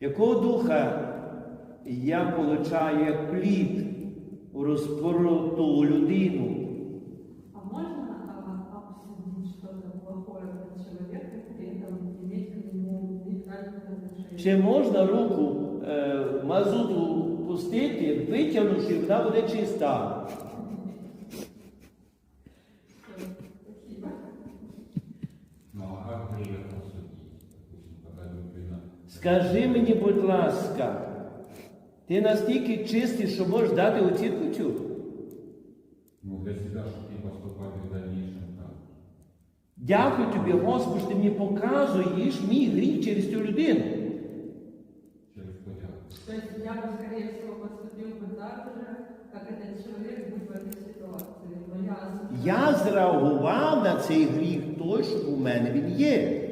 Якого духа я получаю як плід у розпороту людину? А можно а, что-то плохое про человека, при этом иметь к нему нейтральное? Чи можна руку е, мазуту пустити, витягнувши, вона буде чиста? Спасибо. Ну а как приехал Скажи мені, будь ласка, ти настільки чистий, що можеш дати оцінку цю? Ну, для себя, чтобы не поступать в дальнейшем так. Дякую тобі, Господи, ти мені показуєш мій гріх через цю людину. Через порядок. То есть я бы, скорее всего, поступил бы так же, как этот человек будет в этой ситуации. Но я осознаю, Я зреагував на цей гріх той, що у мене він є.